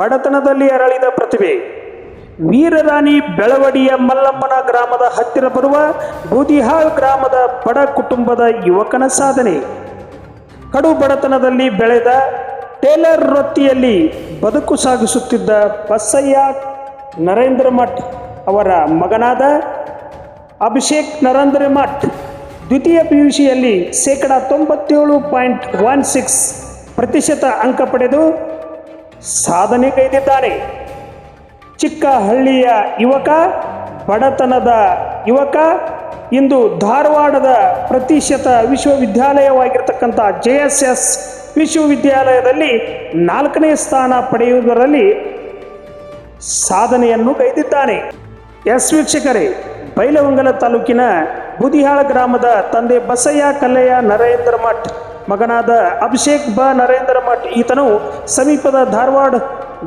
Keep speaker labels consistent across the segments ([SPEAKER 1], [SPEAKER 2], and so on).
[SPEAKER 1] ಬಡತನದಲ್ಲಿ ಅರಳಿದ ಪ್ರತಿಭೆ. ವೀರರಾಣಿ ಬೆಳವಡಿಯ ಮಲ್ಲಮ್ಮನ ಗ್ರಾಮದ ಹತ್ತಿರ ಬರುವ ಬೂದಿಹಾಳ್ ಗ್ರಾಮದ ಬಡ ಕುಟುಂಬದ ಯುವಕನ ಸಾಧನೆ. ಕಡು ಬಡತನದಲ್ಲಿ ಬೆಳೆದ ಟೇಲರ್ ವೃತ್ತಿಯಲ್ಲಿ ಬದುಕು ಸಾಗಿಸುತ್ತಿದ್ದ ಬಸಯ್ಯ ನರೇಂದ್ರ ಮಠ್ ಅವರ ಮಗನಾದ ಅಭಿಷೇಕ್ ನರೇಂದ್ರ ಮಠ್ ದ್ವಿತೀಯ ಪಿ ಯು ಸಿಯಲ್ಲಿ ಶೇಕಡ ತೊಂಬತ್ತೇಳು ಪಾಯಿಂಟ್ ಒನ್ ಸಿಕ್ಸ್ ಪ್ರತಿಶತ ಅಂಕ ಪಡೆದು ಸಾಧನೆಗೈದಿದ್ದಾನೆ ಚಿಕ್ಕ ಹಳ್ಳಿಯ ಯುವಕ, ಬಡತನದ ಯುವಕ, ಇಂದು ಧಾರವಾಡದ ಪ್ರತಿಶತ ವಿಶ್ವವಿದ್ಯಾಲಯವಾಗಿರ್ತಕ್ಕಂಥ ಜೆ ಎಸ್ ಎಸ್ ವಿಶ್ವವಿದ್ಯಾಲಯದಲ್ಲಿ ನಾಲ್ಕನೇ ಸ್ಥಾನ ಪಡೆಯುವುದರಲ್ಲಿ ಸಾಧನೆಯನ್ನು ಕೈದಿದ್ದಾನೆ. ಎಸ್ ವೀಕ್ಷಕರೇ, ಬೈಲಹೊಂಗಲ ತಾಲೂಕಿನ ಬುದಿಹಾಳ ಗ್ರಾಮದ ತಂದೆ ಬಸಯ್ಯ ಕಲ್ಲಯ್ಯ ನರೇಂದ್ರ ಮಠ್, ಮಗನಾದ ಅಭಿಷೇಕ್ ಬ ನರೇಂದ್ರ ಮಠ್, ಈತನು ಸಮೀಪದ ಧಾರವಾಡ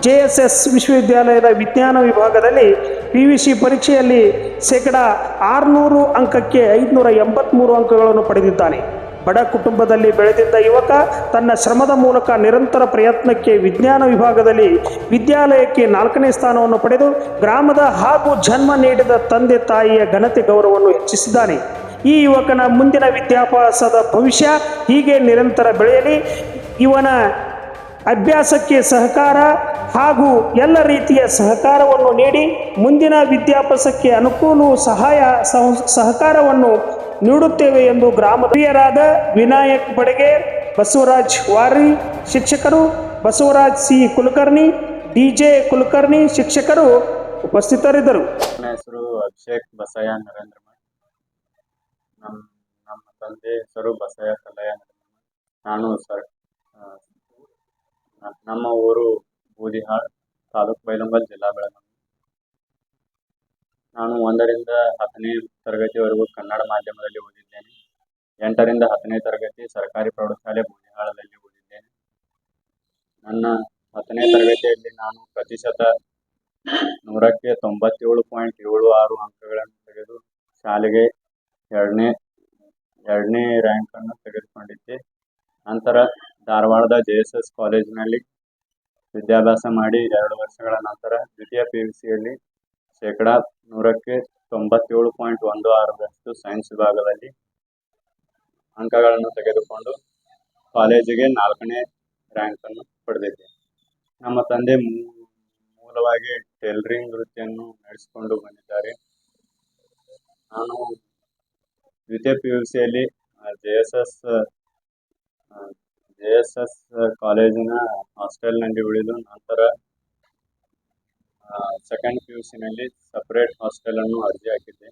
[SPEAKER 1] ಜೆ ಎಸ್ ಎಸ್ ವಿಶ್ವವಿದ್ಯಾಲಯದ ವಿಜ್ಞಾನ ವಿಭಾಗದಲ್ಲಿ ಪಿ ವಿ ಸಿ ಪರೀಕ್ಷೆಯಲ್ಲಿ ಶೇಕಡ ಆರುನೂರು ಅಂಕಕ್ಕೆ ಐದುನೂರ ಎಂಬತ್ತ್ಮೂರು ಅಂಕಗಳನ್ನು ಪಡೆದಿದ್ದಾನೆ. ಬಡ ಕುಟುಂಬದಲ್ಲಿ ಬೆಳೆದಿದ್ದ ಯುವಕ ತನ್ನ ಶ್ರಮದ ಮೂಲಕ ನಿರಂತರ ಪ್ರಯತ್ನಕ್ಕೆ ವಿಜ್ಞಾನ ವಿಭಾಗದಲ್ಲಿ ವಿದ್ಯಾಲಯಕ್ಕೆ ನಾಲ್ಕನೇ ಸ್ಥಾನವನ್ನು ಪಡೆದು ಗ್ರಾಮದ ಹಾಗೂ ಜನ್ಮ ನೀಡಿದ ತಂದೆ ತಾಯಿಯ ಘನತೆ ಗೌರವವನ್ನು ಹೆಚ್ಚಿಸಿದ್ದಾನೆ. ಈ ಯುವಕನ ಮುಂದಿನ ವಿದ್ಯಾಭ್ಯಾಸದ ಭವಿಷ್ಯ ಹೀಗೆ ನಿರಂತರ ಬೆಳೆಯಲಿ. ಇವನ ಅಭ್ಯಾಸಕ್ಕೆ ಸಹಕಾರ ಹಾಗೂ ಎಲ್ಲ ರೀತಿಯ ಸಹಕಾರವನ್ನು ನೀಡಿ ಮುಂದಿನ ವಿದ್ಯಾಭ್ಯಾಸಕ್ಕೆ ಅನುಕೂಲ ಸಹಾಯ ಸಹ- ಸಹಕಾರವನ್ನು ನೀಡುತ್ತೇವೆ ಎಂದು ಗ್ರಾಮದ ಪ್ರಿಯರಾದ ವಿನಾಯಕ್ ಬಡಗೆ, ಬಸವರಾಜ್ ವಾರಿ ಶಿಕ್ಷಕರು, Basavaraj C Kulkarni D J Kulkarni, ಶಿಕ್ಷಕರು ಉಪಸ್ಥಿತರಿದ್ದರು.
[SPEAKER 2] ನನ್ನ ಹೆಸರು ಅಭಿಷೇಕ್ ಬಸಯ್ಯ ನರೇಂದ್ರ ನಮ್ಮ ನಮ್ಮ ತಂದೆ ಹೆಸರು ಬಸಯ್ಯ ಕಲ್ಲಯ್ಯ ನಾನು ಸರ್ ನಮ್ಮ ಊರು ಬೂದಿಹಾಳ್ ತಾಲೂಕು ಬೈಲಂಬಲ್ ಜಿಲ್ಲಾ ಬೆಳಗಾವಿ. ನಾನು ಒಂದರಿಂದ ಹತ್ತನೇ ತರಗತಿವರೆಗೂ ಕನ್ನಡ ಮಾಧ್ಯಮದಲ್ಲಿ ಓದಿದ್ದೇನೆ. ಎಂಟರಿಂದ ಹತ್ತನೇ ತರಗತಿ ಸರ್ಕಾರಿ ಪ್ರೌಢಶಾಲೆ ಬೂದಿಹಾಳದಲ್ಲಿ ಓದಿದ್ದೇನೆ. ನನ್ನ ಹತ್ತನೇ ತರಗತಿಯಲ್ಲಿ ನಾನು ಪ್ರತಿಶತ ನೂರಕ್ಕೆ ತೊಂಬತ್ತೇಳು ಪಾಯಿಂಟ್ ಏಳು ಆರು ಅಂಕಗಳನ್ನು ತೆಗೆದು ಶಾಲೆಗೆ ಎರಡನೇ ಎರಡನೇ ರ್ಯಾಂಕನ್ನು ತೆಗೆದುಕೊಂಡಿದ್ದೆ. ನಂತರ ಧಾರವಾಡದ ಜೆ ಎಸ್ ಎಸ್ ಕಾಲೇಜಿನಲ್ಲಿ ವಿದ್ಯಾಭ್ಯಾಸ ಮಾಡಿ ಎರಡು ವರ್ಷಗಳ ನಂತರ ದ್ವಿತೀಯ ಪಿ ಯು ಸಿಯಲ್ಲಿ ಶೇಕಡ ನೂರಕ್ಕೆ ತೊಂಬತ್ತೇಳು ಪಾಯಿಂಟ್ ಒಂದು ಆರರಷ್ಟು ಸೈನ್ಸ್ ವಿಭಾಗದಲ್ಲಿ ಅಂಕಗಳನ್ನು ತೆಗೆದುಕೊಂಡು ಕಾಲೇಜಿಗೆ ನಾಲ್ಕನೇ ರ್ಯಾಂಕನ್ನು ಪಡೆದಿದ್ದೆ ನಮ್ಮ ತಂದೆ ಮೂಲವಾಗಿ ಟೈಲರಿಂಗ್ ವೃತ್ತಿಯನ್ನು ನಡೆಸಿಕೊಂಡು ಬಂದಿದ್ದಾರೆ. ನಾನು ದ್ವಿತೀಯ ಪಿ ಯು ಸಿಯಲ್ಲಿ J S S J S S ಕಾಲೇಜಿನ ಹಾಸ್ಟೆಲ್ನಲ್ಲಿ ಉಳಿದು ನಂತರ ಸೆಕೆಂಡ್ ಪಿ ಯು ಸಿನಲ್ಲಿ ಸಪ್ರೇಟ್ ಹಾಸ್ಟೆಲನ್ನು ಅರ್ಜಿ ಹಾಕಿದ್ದೆ.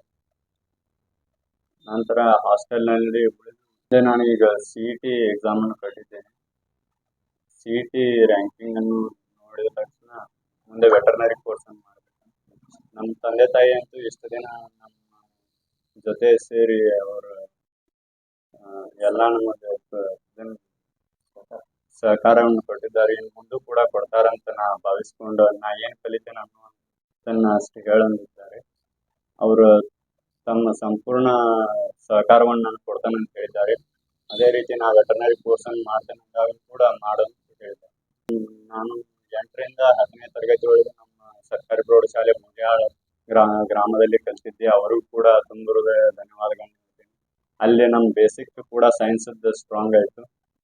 [SPEAKER 2] ನಂತರ ಹಾಸ್ಟೆಲ್ನಲ್ಲಿ ಉಳಿದು ನಾನು ಈಗ ಸಿ ಇ ಟಿ ಎಕ್ಸಾಮನ್ನು ಕಟ್ಟಿದ್ದೇನೆ. ಸಿ ಇ ಟಿ ರ್ಯಾಂಕಿಂಗನ್ನು ನೋಡಿದ ತಕ್ಷಣ ಮುಂದೆ ವೆಟರ್ನರಿ ಕೋರ್ಸನ್ನು ಮಾಡಬೇಕು. ನಮ್ಮ ತಂದೆ ತಾಯಿ ಅಂತೂ ಎಷ್ಟು ದಿನ ನಮ್ಮ ಜೊತೆ ಸೇರಿ ಅವರು ಎಲ್ಲ ಇದನ್ನು ಸಹಕಾರವನ್ನು ಕೊಟ್ಟಿದ್ದಾರೆ. ಇನ್ನು ಮುಂದೂ ಕೂಡ ಕೊಡ್ತಾರಂತ ನಾ ಭಾವಿಸ್ಕೊಂಡು, ನಾ ಏನು ಕಲಿತೇನೆ ಅನ್ನುವಂಥದ್ದನ್ನು ಅಷ್ಟು ಹೇಳಂದಿದ್ದಾರೆ. ಅವರು ತಮ್ಮ ಸಂಪೂರ್ಣ ಸಹಕಾರವನ್ನು ನಾನು ಕೊಡ್ತಾನೆ ಅಂತ ಹೇಳಿದ್ದಾರೆ. ಅದೇ ರೀತಿ ನಾ ವೆಟರ್ನರಿ ಕೋರ್ಸನ್ನು ಮಾಡ್ತೇನೆ ಅಂದಾಗ ಕೂಡ ಮಾಡೋದು ಅಂತ ಹೇಳಿದ್ದಾರೆ. ನಾನು ಎಂಟರಿಂದ ಹತ್ತನೇ ತರಗತಿ ಒಳಗೆ ನಮ್ಮ ಸರ್ಕಾರಿ ಪ್ರೌಢಶಾಲೆ ಮುಗಿಯಾಳ ಗ್ರಾ, ಗ್ರಾಮದಲ್ಲಿ ಕಲಿತಿದ್ದೆ. ಅವರು ಕೂಡ ತುಂಬ ಧನ್ಯವಾದಗಳನ್ನು ಅಲ್ಲಿ ನಮ್ಮ ಬೇಸಿಕ್ ಕೂಡ ಸೈನ್ಸ್ ಸ್ಟ್ರಾಂಗ್ ಆಯಿತು.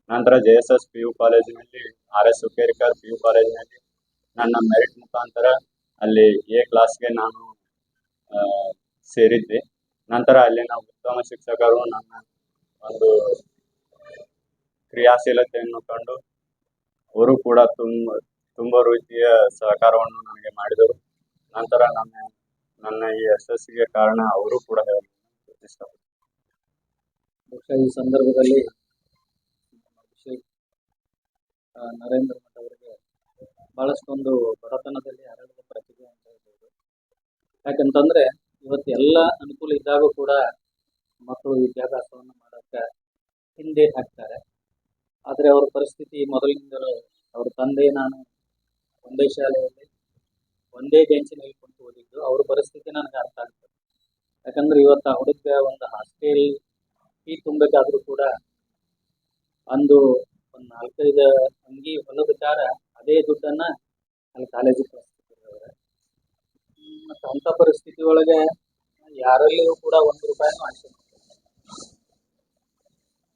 [SPEAKER 2] ನಂತರ J S S P U ಕಾಲೇಜಿನಲ್ಲಿ R S Sukerikar P U ಕಾಲೇಜಿನಲ್ಲಿ ನನ್ನ ಮೆರಿಟ್ ಮುಖಾಂತರ ಅಲ್ಲಿ ಎ ಕ್ಲಾಸ್ಗೆ ನಾನು ಸೇರಿದ್ದೆ. ನಂತರ ಅಲ್ಲಿನ ಉತ್ತಮ ಶಿಕ್ಷಕರು ನನ್ನ ಒಂದು ಕ್ರಿಯಾಶೀಲತೆಯನ್ನು ಕಂಡು ಅವರು ಕೂಡ ತುಂಬ ತುಂಬ ರೀತಿಯ ಸಹಕಾರವನ್ನು ನನಗೆ ಮಾಡಿದರು. ನಂತರ ನನ್ನ ನನ್ನ ಈ ಯಶಸ್ಸಿಗೆ ಕಾರಣ ಅವರು ಕೂಡ ಹೇಳಲು
[SPEAKER 3] ಈ ಸಂದರ್ಭದಲ್ಲಿ ಆ, ನರೇಂದ್ರ ಮಠ್ ಬಹಳಷ್ಟೊಂದು ಬಡತನದಲ್ಲಿ ಹರಡಿದ ಪ್ರತಿಭೆ ಅಂತ ಹೇಳ್ಬೋದು. ಯಾಕಂತಂದ್ರೆ ಇವತ್ತು ಎಲ್ಲ ಅನುಕೂಲ ಇದ್ದಾಗೂ ಕೂಡ ಮಕ್ಕಳು ವಿದ್ಯಾಭ್ಯಾಸವನ್ನು ಮಾಡೋಕ್ಕೆ ಹಿಂದೆ ಹಾಕ್ತಾರೆ. ಆದರೆ ಅವ್ರ ಪರಿಸ್ಥಿತಿ ಮೊದಲಿನಿಂದಲೂ ಅವ್ರ ತಂದೆ ನಾನು ಒಂದೇ ಶಾಲೆಯಲ್ಲಿ ಒಂದೇ ಬೆಂಚಿನಲ್ಲಿ ಕುಂತು ಓದಿದ್ದು, ಅವ್ರ ಪರಿಸ್ಥಿತಿ ನನಗೆ ಅರ್ಥ ಆಗ್ತದೆ. ಯಾಕಂದ್ರೆ ಇವತ್ತು ಹುಡುಗ ಒಂದು ಹಾಸ್ಟೆಲ್ ಫೀ ತುಂಬಬೇಕಾದ್ರೂ ಕೂಡ ಅಂದು ಒಂದು ನಾಲ್ಕೈದು ಅಂಗಿ ಹೊಲದ ಕಾರ ಅದೇ ದುಡ್ಡನ್ನ
[SPEAKER 4] ಅಲ್ಲಿ ಕಾಲೇಜಿಗೆ ಕಳಿಸ್ತಿದ್ದಾರೆ ಮತ್ತು ಅಂಥ ಪರಿಸ್ಥಿತಿ ಒಳಗೆ ಯಾರಲ್ಲಿಯೂ ಕೂಡ ಒಂದು ರೂಪಾಯಿನೂ ಮಾಡಿಲ್ಲ.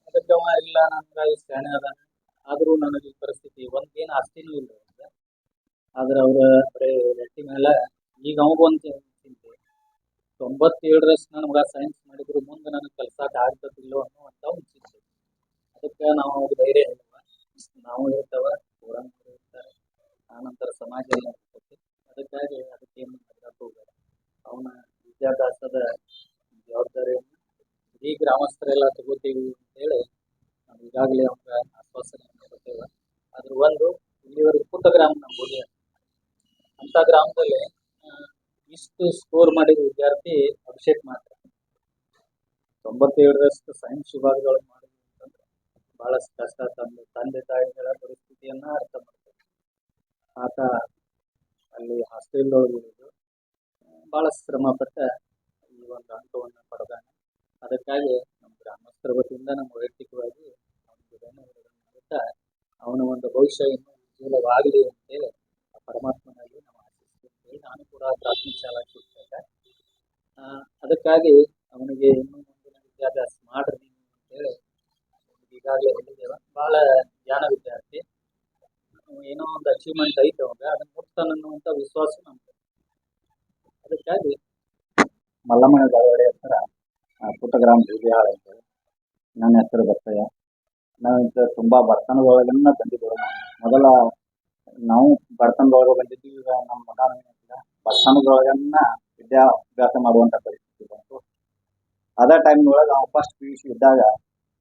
[SPEAKER 4] ಅದಕ್ಕೆ ಅವ ಇಲ್ಲ ನನ್ಗೆ ಇಷ್ಟು ಅದ ಆದರೂ ನನಗೆ ಈ ಪರಿಸ್ಥಿತಿ ಒಂದೇನು ಆಸ್ತಿನೂ ಇಲ್ಲ ಆದ್ರೆ ಅವ್ರ ಬರೀ ವ್ಯಕ್ತಿ ಮೇಲೆ ಈಗ ಅವಾಗ ಚಿಂತೆ. ತೊಂಬತ್ತೇಳರಷ್ಟು ನನ್ನ ಮಗ ಸೈನ್ಸ್ ಮಾಡಿದ್ರು ಮುಂದೆ ನನಗೆ ಕೆಲಸ ಆಗ್ತದಿಲ್ಲೋ ಅನ್ನೋ ಅಂತ ಚಿಂತೆ. ಅದಕ್ಕೆ ನಾವು ಧೈರ್ಯ ನಾವು ಹೇಳ್ತವ ಆನಂತರ ಸಮಾಜ ಎಲ್ಲ ಅದಕ್ಕಾಗಿ ಅದಕ್ಕೇನು ಹೋಗಬೇಡ. ಅವನ ವಿದ್ಯಾಭ್ಯಾಸದ ಜವಾಬ್ದಾರಿಯನ್ನು ಇಡೀ ಗ್ರಾಮಸ್ಥರೆಲ್ಲ ತಗೋತೀವಿ ಅಂತೇಳಿ ನಾವು ಈಗಾಗಲೇ ಅವ್ರ ಆಶ್ವಾಸನೆಯನ್ನು ಕೊಡ್ತೇವೆ ಅದ್ರ ಒಂದು, ಇಲ್ಲಿವರೆಗೆ ಪುಟ್ಟ ಗ್ರಾಮ ನಮ್ಮ ಅಂಥ ಗ್ರಾಮದಲ್ಲಿ ಇಷ್ಟು ಸ್ಕೋರ್ ಮಾಡಿದ ವಿದ್ಯಾರ್ಥಿ ಅಭಿಷೇಕ್ ಮಾತ್ರ. ತೊಂಬತ್ತೇಳರಷ್ಟು ಸೈನ್ಸ್ ವಿಭಾಗಗಳು ಮಾಡಿದ್ವಿ ಅಂತಂದ್ರೆ ಬಹಳಷ್ಟು ಕಷ್ಟ ತಂದೆ ತಂದೆ ತಾಯಿಗಳ ಪರಿಸ್ಥಿತಿಯನ್ನ ಅರ್ಥ ಮಾಡ್ತಾರೆ ಆತ ಅಲ್ಲಿ ಹಾಸ್ಟೆಲ್ ಒಳಗೆ ಇರೋದು. ಭಾಳಷ್ಟು ಶ್ರಮ ಪಟ್ಟ ಈ ಒಂದು ಅಂಕವನ್ನು ಪಡೆದಾನೆ. ಅದಕ್ಕಾಗಿ ನಮ್ಮ ಗ್ರಾಮಸ್ಥರ ವತಿಯಿಂದ, ನಮ್ಮ ವೈಯಕ್ತಿಕವಾಗಿ ಅವನಿಗೆ ಅವನ ಒಂದು ಭವಿಷ್ಯ ಇನ್ನೂ ಉಜ್ವಲವಾಗಲಿ ಅಂತೇಳಿ ಆ ಪರಮಾತ್ಮನಲ್ಲಿ ನಾವು ಆಶಿಸ್ತೀವಿ. ನಾನು ಕೂಡ ಪ್ರಾಥಮಿಕ ಶಾಲಾ ಶಿಕ್ಷಕ ಅದಕ್ಕಾಗಿ ಅವನಿಗೆ ಇನ್ನೂ ಮುಂದಿನ ವಿದ್ಯಾಭ್ಯಾಸ ಮಾಡ್ರಿ ನೀವು ಅಂತೇಳಿ ಈಗಾಗಲೇ ಹೇಳಿದ್ದೇವೆ ಭಾಳ ಜ್ಞಾನ ವಿದ್ಯಾರ್ಥಿ ಅವ್ನು ಏನೋ ಒಂದು ಅಚೀವ್ಮೆಂಟ್ ಐತೆ ಅವಾಗ, ಅದನ್ನ ಮುಟ್ತಾನ ಅನ್ನುವಂತ ವಿಶ್ವಾಸ ನಮ್ಗೆ. ಅದಕ್ಕಾಗಿ ಮಲ್ಲಮ್ಮನ ದಾವಡೆ ಹತ್ರ ಪುಟ್ಟಗ್ರಾಮ ಬೂದಿಹಾಳ ಅಂತ ನನ್ನ ಹೆಸರು ಬರ್ತಯ್ಯ ನಾವಿಂತ ತುಂಬಾ ಬರ್ತನದೊಳಗನ್ನ ಬಂದಿದ್ದೇವೆ. ಮೊದಲ ನಾವು ಬಡತನದೊಳಗೆ ಬಂದಿದ್ವಿ ಈಗ ನಮ್ಮ ಮಗ ಬರ್ತನದೊಳಗನ್ನ ವಿದ್ಯಾಭ್ಯಾಸ ಮಾಡುವಂತ ಪರಿಸ್ಥಿತಿ ಬಂತು. ಅದೇ ಟೈಮ್ನೊಳಗೆ ನಾವು ಫಸ್ಟ್ ಪಿ ಯು ಸಿ ಇದ್ದಾಗ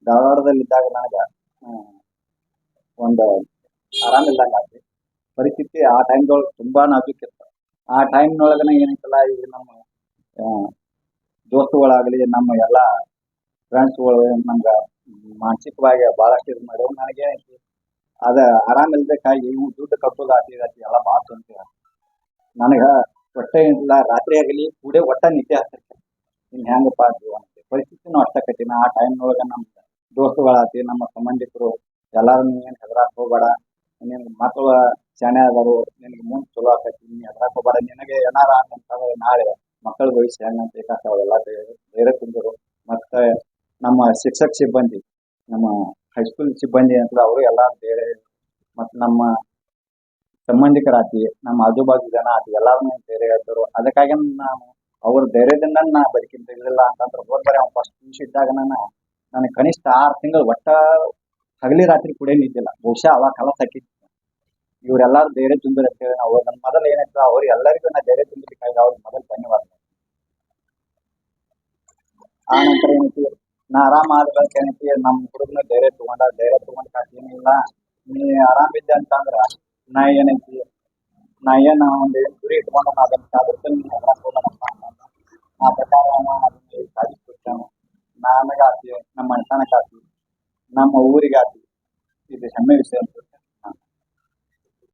[SPEAKER 4] ಧಾರವಾಡದಲ್ಲಿ ಇದ್ದಾಗ ನನಗೆ ಒಂದು ಆರಾಮಿಲ್ಲಂಗೆ ಆಯ್ತು ಪರಿಸ್ಥಿತಿ ಆ ಟೈಮ್ದೊಳಗೆ ತುಂಬಾ ನಾಜೂಕಿತ್ತು ಆ ಟೈಮ್ನೊಳಗನೆ ಏನೈತಲ್ಲ, ಈಗ ನಮ್ಮ ದೋಸ್ತುಗಳಾಗಲಿ, ನಮ್ಮ ಎಲ್ಲ ಫ್ರೆಂಡ್ಸ್ಗಳು ನಮ್ಗೆ ಮಾನಸಿಕವಾಗಿ ಭಾಳಷ್ಟು ಇದು ಮಾಡ್ಯಾವ ನನಗೆ ಅದ ಇಲ್ಬೇಕಾಗಿ ಇವು ದುಡ್ಡು ಕಟ್ಟೋದು ಆತಿ ಆತಿ ಎಲ್ಲ ಭಾಳ ತೊಂದ್ರೆ ನನಗೆ ಹೊಟ್ಟೆ ಇಲ್ಲ, ರಾತ್ರಿ ಆಗಲಿ ಕೂಡೆ ಒಟ್ಟ ನಿದ್ದೆ ಆಗ್ತೈತೆ ಇನ್ನು ಹೆಂಗಪ್ಪ ಅಂತ ಪರಿಸ್ಥಿತಿನೂ ಅಷ್ಟ ಕಠಿಣ. ಆ ಟೈಮ್ನೊಳಗೆ ನಮ್ಮ ದೋಸ್ತುಗಳಾತಿ ನಮ್ಮ ಸಂಬಂಧಿಕರು ಎಲ್ಲರೂ ನೀನು ಹೆದರಾಕ್ ಹೋಗ್ಬೇಡ. ನಿನ್ ಮಕ್ಕಳು ಶಾಣೆ ಅದಾರು ನಿನಗೆ ಮುಂದೆ ಚಲೋ ಆಕೈತಿ, ನೀ ಅದ್ರಾಗ ನಿನಗೆ ಏನಾರ ಅಂತಂದ್ರೆ ನಾಳೆ ಮಕ್ಕಳ ಭವಿಷ್ಯ ಹೆಂಗಂತ ಬೇಕಾಗ್ತ ಅವೆಲ್ಲ ಧೈರ್ಯ ತುಂಬಿರು. ಮತ್ತು ನಮ್ಮ ಶಿಕ್ಷಕ ಸಿಬ್ಬಂದಿ, ನಮ್ಮ ಹೈಸ್ಕೂಲ್ ಸಿಬ್ಬಂದಿ ಅಂತ ಅವರು ಎಲ್ಲ ಬೇರೆ. ಮತ್ತು ನಮ್ಮ ಸಂಬಂಧಿಕರಾತಿ ನಮ್ಮ ಆಜು ಬಾಜು ಜನ ಆತಿ ಎಲ್ಲಾರನ್ನೂ ಧೈರ್ಯ ಹೇಳ್ತಾರೆ. ಅದಕ್ಕಾಗಿ ನಾನು ಅವ್ರ ಧೈರ್ಯದಿಂದ ನಾ ಬದುಕಿಂತ ಇರಲಿಲ್ಲ ಅಂತಂದ್ರೆ ಹೋದ್ ಬರೀ ಅವ್ನು ಫಸ್ಟ್ ಇದ್ದಾಗ ನಾನು ನನಗೆ ಕನಿಷ್ಠ ಆರು ತಿಂಗಳು ಒಟ್ಟ ಹಗಲಿ ರಾತ್ರಿ ಕೂಡ ನಿದ್ದಿಲ್ಲ ಬಹುಶಃ ಅವಾಗ ಕಾಲ ಹಾಕಿತ್ತು ಇವರೆಲ್ಲರೂ ಧೈರ್ಯ ತುಂಬಿರತ್ತೆ ನಾವು ನನ್ನ ಮೊದಲು ಏನಾಯ್ತು ಅವ್ರು ಎಲ್ಲರಿಗೂ ನಾ ಧೈರ್ಯ ತುಂಬಿದ್ದಕ್ಕಾಗಿ ಅವ್ರಿಗೆ ಮೊದಲು ಧನ್ಯವಾದ. ಆ ಏನೈತಿ? ನಾ ಆರಾಮ ಆದ್ಬೇಕು ಏನೈತಿ? ನಮ್ಮ ಹುಡುಗನ ಧೈರ್ಯ ತಗೊಂಡ ಧೈರ್ಯ ತಗೊಂಡ ಏನಿಲ್ಲ ನೀ ಆರಾಮಿದ್ದೆ ಅಂತಂದ್ರ ನಾ ಏನೈತಿ? ನಾ ಏನ ಒಂದು ಗುರಿ ಇಟ್ಕೊಂಡ ಅದನ್ನ ಸಾಧಿಸ್ತೀನಿ ನೀನು ಹೆದ್ರಾಕ್ ಹೋಗ್ಬೇಡಪ್ಪ ಆ ಪ್ರಕಾರ ನಾನು ಅದನ್ನ ಸಾಧಿಸ್ಬಿಟ್ಟಾನು ನನಗಾತಿ ನಮ್ಮ ಅಣ್ಣತನಕ್ಕಾತಿ namo me olvide a ti si